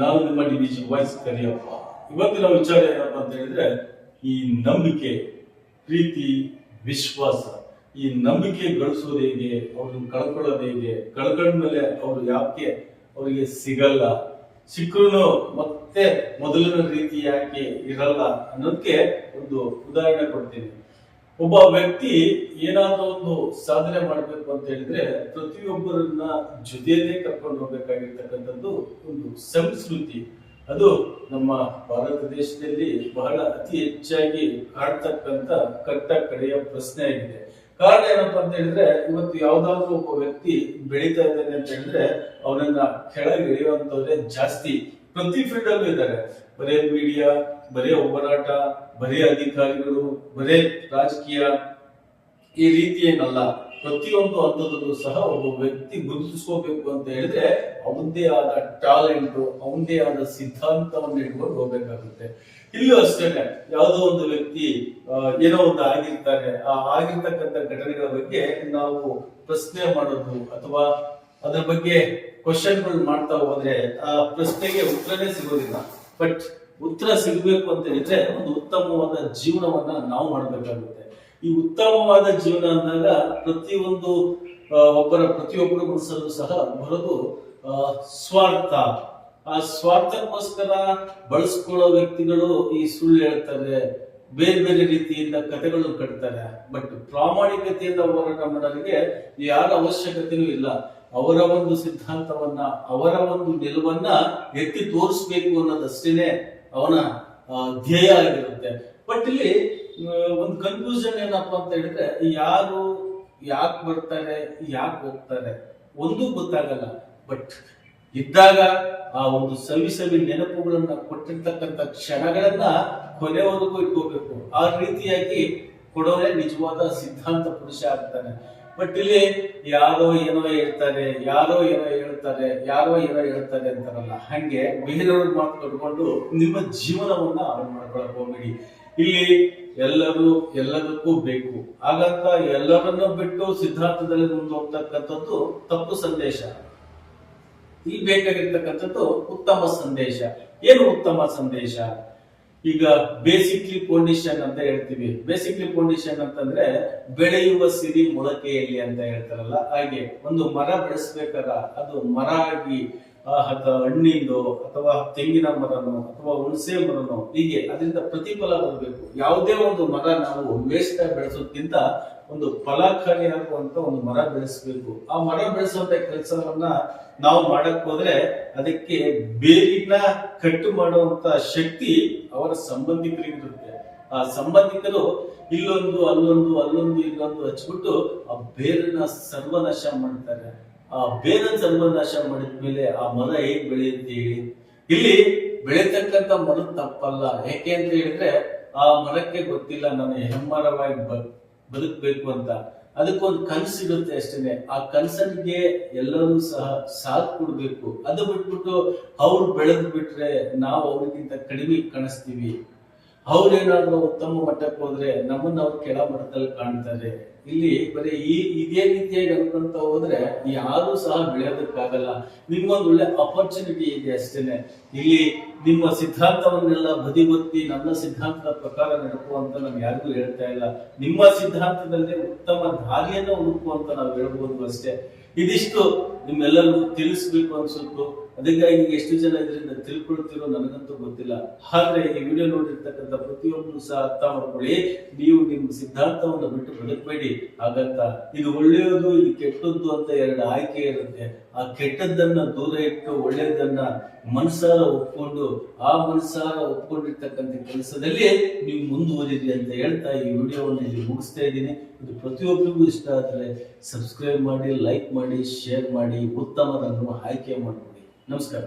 ನಾನು ನಿಮ್ಮ D G voice Kariyappa. ಇವತ್ತಿನ ವಿಚಾರ ಏನಪ್ಪ ಅಂತ ಹೇಳಿದ್ರೆ, ಈ ನಂಬಿಕೆ, ಪ್ರೀತಿ, ವಿಶ್ವಾಸ. ಈ ನಂಬಿಕೆ ಗಳಿಸೋದು ಹೇಗೆ, ಅವ್ರನ್ನ ಕಳ್ಕೊಳ್ಳೋದು ಹೇಗೆ ಕಳ್ಕೊಂಡ್ಮೇಲೆ ಅವ್ರು ಯಾಕೆ ಅವರಿಗೆ ಸಿಗಲ್ಲ? ಸಿಕ್ಕರು ಮತ್ತೆ ಮೊದಲಿನ ರೀತಿ ಯಾಕೆ ಇರಲ್ಲ ಅನ್ನೋದಕ್ಕೆ ಒಂದು ಉದಾಹರಣೆ ಕೊಡ್ತೀನಿ. ಒಬ್ಬ ವ್ಯಕ್ತಿ ಏನಾದ್ರೂ ಒಂದು ಸಾಧನೆ ಮಾಡಬೇಕು ಅಂತ ಹೇಳಿದ್ರೆ ಪ್ರತಿಯೊಬ್ಬರನ್ನ ಜೊತೆಯಲ್ಲೇ ಕರ್ಕೊಂಡು ಹೋಗ್ಬೇಕಾಗಿರ್ತಕ್ಕಂಥದ್ದು ಒಂದು ಸಂಸ್ಕೃತಿ. ಅದು ನಮ್ಮ ಭಾರತ ದೇಶದಲ್ಲಿ ಬಹಳ ಅತಿ ಹೆಚ್ಚಾಗಿ ಕಾಡ್ತಕ್ಕಂತ ಕಟ್ಟ ಕಡೆಯ ಪ್ರಶ್ನೆ ಆಗಿದೆ. ಕಾರಣ ಏನಪ್ಪಾ ಅಂತ ಹೇಳಿದ್ರೆ, ಇವತ್ತು ಯಾವ್ದಾದ್ರು ಒಬ್ಬ ವ್ಯಕ್ತಿ ಬೆಳೀತಾ ಇದ್ದಾನೆ ಅಂತ ಹೇಳಿದ್ರೆ, ಅವನನ್ನ ಕೆಳಗೆ ಇಳಿಯುವಂತವ್ರೆ ಜಾಸ್ತಿ. ಪ್ರತಿ ಫೀಲ್ಡ್ ಅಲ್ಲೂ ಇದ್ದಾರೆ. ಬರೇ ಮೀಡಿಯಾ, ಬರೇ ಹೋರಾಟ ಬರೇ ಅಧಿಕಾರಿಗಳು, ಬರೇ ರಾಜಕೀಯ ಈ ರೀತಿ ಏನಲ್ಲ ಪ್ರತಿಯೊಂದು ಹಂತದಲ್ಲೂ ಸಹ ಒಬ್ಬ ವ್ಯಕ್ತಿ ಗುರುತಿಸ್ಕೋಬೇಕು ಅಂತ ಹೇಳಿದ್ರೆ ಅವನದೇ ಆದ ಟ್ಯಾಲೆಂಟ್, ಅವನದೇ ಆದ ಸಿದ್ಧಾಂತವನ್ನು ಇಟ್ಕೊಂಡು ಹೋಗ್ಬೇಕಾಗುತ್ತೆ. ಇಲ್ಲೂ ಅಷ್ಟೇ ಯಾವುದೋ ಒಂದು ವ್ಯಕ್ತಿ ಏನೋ ಒಂದು ಆಗಿರ್ತಾರೆ. ಆ ಆಗಿರ್ತಕ್ಕಂಥ ಘಟನೆಗಳ ಬಗ್ಗೆ ನಾವು ಪ್ರಶ್ನೆ ಮಾಡೋದು ಅಥವಾ ಅದರ ಬಗ್ಗೆ ಕ್ವಶನ್ಗಳು ಮಾಡ್ತಾ ಹೋದ್ರೆ ಆ ಪ್ರಶ್ನೆಗೆ ಉತ್ತರನೇ ಸಿಗೋದಿಲ್ಲ. ಬಟ್ ಉತ್ತರ ಸಿಗಬೇಕು ಅಂತ ಹೇಳಿದ್ರೆ ಒಂದು ಉತ್ತಮವಾದ ಜೀವನವನ್ನ ನಾವು ಮಾಡಬೇಕಾಗುತ್ತೆ. ಈ ಉತ್ತಮವಾದ ಜೀವನ ಅಂದಾಗ ಪ್ರತಿಯೊಂದು ಒಬ್ಬರ ಪ್ರತಿಯೊಬ್ಬರ ಮನಸ್ಸಲ್ಲೂ ಸಹ ಬರೋದು ಸ್ವಾರ್ಥ. ಆ ಸ್ವಾರ್ಥಕ್ಕೋಸ್ಕರ ಬಳಸ್ಕೊಳ್ಳೋ ವ್ಯಕ್ತಿಗಳು ಈ ಸುಳ್ಳು ಹೇಳ್ತಾರೆ, ಬೇರೆ ಬೇರೆ ರೀತಿಯಿಂದ ಕಥೆಗಳು ಕಟ್ತಾರೆ. ಬಟ್ ಪ್ರಾಮಾಣಿಕತೆಯಿಂದ ಹೋರಾಟ ಮಾಡೋರಿಗೆ ಯಾರ ಅವಶ್ಯಕತೆಯೂ ಇಲ್ಲ. ಅವರ ಒಂದು ಸಿದ್ಧಾಂತವನ್ನ, ಅವರ ಒಂದು ನಿಲುವನ್ನ ಎತ್ತಿ ತೋರಿಸ್ಬೇಕು ಅನ್ನೋದಷ್ಟೇನೆ ಅವನ ಧ್ಯೇಯ ಆಗಿರುತ್ತೆ. ಬಟ್ ಇಲ್ಲಿ ಒಂದು ಕನ್ಫ್ಯೂಷನ್ ಏನಪ್ಪಾ ಅಂತ ಹೇಳಿದ್ರೆ, ಯಾರು ಯಾಕೆ ಬರ್ತಾರೆ, ಯಾಕೆ ಹೋಗ್ತಾರೆ, ಒಂದು ಗೊತ್ತಾಗಲ್ಲ. ಬಟ್ ಇದ್ದಾಗ ಆ ಒಂದು ಸವಿ ಸವಿ ನೆನಪುಗಳನ್ನ ಕೊಟ್ಟಿರ್ತಕ್ಕಂಥ ಕ್ಷಣಗಳನ್ನ ಕೊನೆವರೆಗೂ ಇಟ್ಕೋಬೇಕು. ಆ ರೀತಿಯಾಗಿ ಕೊಡೋರೆ ನಿಜವಾದ ಸಿದ್ಧಾಂತ ಪುರುಷ ಆಗ್ತಾನೆ. ಬಟ್ ಇಲ್ಲಿ ಯಾರೋ ಏನೋ ಹೇಳ್ತಾರೆ, ಯಾರೋ ಏನೋ ಹೇಳ್ತಾರೆ, ಯಾರೋ ಏನೋ ಹೇಳ್ತಾರೆ ಅಂತಾರಲ್ಲ. ಹಂಗೆ ಬೇರೆಯವ್ರ ಮಾತು ಕಟ್ಕೊಂಡು ನಿಮ್ಮ ಜೀವನವನ್ನ ಹಾಳು ಮಾಡ್ಕೊಳಕ್ ಹೋಗ್ಬೇಡಿ ಇಲ್ಲಿ ಎಲ್ಲರೂ ಎಲ್ಲದಕ್ಕೂ ಬೇಕು. ಹಾಗಂತ ಎಲ್ಲರನ್ನ ಬಿಟ್ಟು ಸಿದ್ಧಾಂತದಲ್ಲಿ ಮುಂದೋಗ್ತಕ್ಕಂಥದ್ದು ತಪ್ಪು ಸಂದೇಶ. ಇಲ್ಲಿ ಬೇಕಾಗಿರ್ತಕ್ಕಂಥದ್ದು ಉತ್ತಮ ಸಂದೇಶ. ಏನು ಉತ್ತಮ ಸಂದೇಶ? ಈಗ ಬೇಸಿಕ್ಲಿ ಕಂಡೀಷನ್ ಅಂತ ಹೇಳ್ತೀವಿ. ಬೇಸಿಕ್ಲಿ ಕಂಡೀಷನ್ ಅಂತಂದ್ರೆ ಬೆಳೆಯುವ ಸಿರಿ ಮೊಳಕೆಯಲ್ಲಿ ಅಂತ ಹೇಳ್ತಾರಲ್ಲ, ಹಾಗೆ ಒಂದು ಮರ ಬೆಳೆಸ್ಬೇಕಾದ ಅದು ಮರ ಆಗಿ ಹಣ್ಣಿಂದು ಅಥವಾ ತೆಂಗಿನ ಮರನೋ ಅಥವಾ ಹುಣಸೆ ಮರನೋ, ಹೀಗೆ ಅದರಿಂದ ಪ್ರತಿಫಲ ಬರಬೇಕು. ಯಾವುದೇ ಒಂದು ಮರ ನಾವು ವೇಸ್ಟ್ ಬೆಳೆಸೋದ್ಕಿಂತ ಒಂದು ಫಲಕಾರಿಯಾಗುವಂತ ಒಂದು ಮರ ಬೆಳೆಸಬೇಕು. ಆ ಮರ ಬೆಳೆಸುವಂತ ಕೆಲಸವನ್ನ ನಾವು ಮಾಡಕ್ ಹೋದ್ರೆ ಅದಕ್ಕೆ ಬೇರಿನ ಕಟ್ಟು ಮಾಡುವಂತ ಶಕ್ತಿ ಅವರ ಸಂಬಂಧಿಕರಿಗಿರುತ್ತೆ. ಆ ಸಂಬಂಧಿಕರು ಇಲ್ಲೊಂದು, ಅಲ್ಲೊಂದು ಅಲ್ಲೊಂದು, ಇಲ್ಲೊಂದು ಹಚ್ಬಿಟ್ಟು ಆ ಬೇರನ್ನ ಸರ್ವನಾಶ ಮಾಡ್ತಾರೆ. ಆ ಬೇರ ಸರ್ವನಾಶ ಮಾಡಿದ್ಮೇಲೆ ಆ ಮರ ಹೇಗ್ ಬೆಳೆಯುತ್ತೆ ಹೇಳಿ. ಇಲ್ಲಿ ಬೆಳೆತಕ್ಕಂತ ಮರ ತಪ್ಪಲ್ಲ. ಯಾಕೆ ಅಂತ ಹೇಳಿದ್ರೆ ಆ ಮರಕ್ಕೆ ಗೊತ್ತಿಲ್ಲ, ನಾನು ಹೆಮ್ಮರವಾಗಿ ಬದುಕ್ಬೇಕು ಅಂತ. ಅದಕ್ಕೊಂದು ಕನಸಿರುತ್ತೆ ಅಷ್ಟೇನೆ. ಆ ಕನಸನಿಗೆ ಎಲ್ಲರೂ ಸಹ ಸಾಥ್ ಕೊಡ್ಬೇಕು. ಅದು ಬಿಟ್ಬಿಟ್ಟು ಅವ್ರು ಬೆಳೆದ್ ಬಿಟ್ರೆ ನಾವು ಅವ್ರಿಗಿಂತ ಕಡಿಮೆ ಕಾಣಿಸ್ತೀವಿ. ಅವ್ರೇನಾದ್ರೂ ಉತ್ತಮ ಮಟ್ಟಕ್ಕೆ ಹೋದ್ರೆ ನಮ್ಮನ್ನ ಅವ್ರು ಕೆಳ ಮಟ್ಟದಲ್ಲಿ ಕಾಣ್ತಾರೆ. ಇಲ್ಲಿ ಬರೀ ಈ ಇದೇ ರೀತಿಯಾಗಿ ಅನ್ಕೊಂತ ಹೋದ್ರೆ ಯಾರು ಸಹ ಬೆಳೆಯೋದಕ್ಕಾಗಲ್ಲ. ನಿಮ್ಗೊಂದು ಒಳ್ಳೆ ಅಪರ್ಚುನಿಟಿ ಇದೆ ಅಷ್ಟೇನೆ. ಇಲ್ಲಿ ನಿಮ್ಮ ಸಿದ್ಧಾಂತವನ್ನೆಲ್ಲ ಬದಿಗೊತ್ತಿ ನನ್ನ ಸಿದ್ಧಾಂತದ ಪ್ರಕಾರ ನಡಕು ಅಂತ ನಾವು ಯಾರಿಗೂ ಹೇಳ್ತಾ ಇಲ್ಲ. ನಿಮ್ಮ ಸಿದ್ಧಾಂತದಲ್ಲಿ ಉತ್ತಮ ದಾರಿಯನ್ನು ಹುಡುಕು ಅಂತ ನಾವು ಹೇಳ್ಬೋದು ಅಷ್ಟೇ. ಇದಿಷ್ಟು ನಿಮ್ಮೆಲ್ಲರಿಗೂ ತಿಳಿಸ್ಬೇಕು ಅನ್ಸುತ್ತು ಅದಕ್ಕಾಗಿ ಎಷ್ಟು ಜನ ಇದರಿಂದ ತಿಳ್ಕೊಳ್ತಿರೋ ನನಗಂತೂ ಗೊತ್ತಿಲ್ಲ. ಆದ್ರೆ ಈ ವಿಡಿಯೋ ನೋಡಿರ್ತಕ್ಕಂಥ ಪ್ರತಿಯೊಬ್ಬರು ಸಹ ಅರ್ಥ ಮಾಡ್ಕೊಳ್ಳಿ. ನೀವು ನಿಮ್ಮ ಸಿದ್ಧಾಂತವನ್ನು ಬಿಟ್ಟು ಬದುಕಬೇಡಿ. ಹಾಗಂತ ಇದು ಒಳ್ಳೆಯದು, ಇದು ಕೆಟ್ಟದ್ದು ಅಂತ ಎರಡು ಆಯ್ಕೆ ಇರುತ್ತೆ. ಆ ಕೆಟ್ಟದ್ದನ್ನ ದೂರ ಇಟ್ಟು ಒಳ್ಳೆಯದನ್ನ ಮನಸಾರ ಒಪ್ಕೊಂಡು, ಆ ಮನಸಾರ ಒಪ್ಕೊಂಡಿರ್ತಕ್ಕಂಥ ಕೆಲಸದಲ್ಲಿ ನೀವು ಮುಂದುವರಿರಿ ಅಂತ ಹೇಳ್ತಾ ಈ ವಿಡಿಯೋವನ್ನು ಇಲ್ಲಿ ಮುಗಿಸ್ತಾ ಇದ್ದೀನಿ. ಇದು ಪ್ರತಿಯೊಬ್ಬರಿಗೂ ಇಷ್ಟ ಆದರೆ ಸಬ್ಸ್ಕ್ರೈಬ್ ಮಾಡಿ, ಲೈಕ್ ಮಾಡಿ, ಶೇರ್ ಮಾಡಿ. ಉತ್ತಮದನ್ನು ಆಯ್ಕೆ ಮಾಡಿಕೊಡಿ ನಮಸ್ಕಾರ.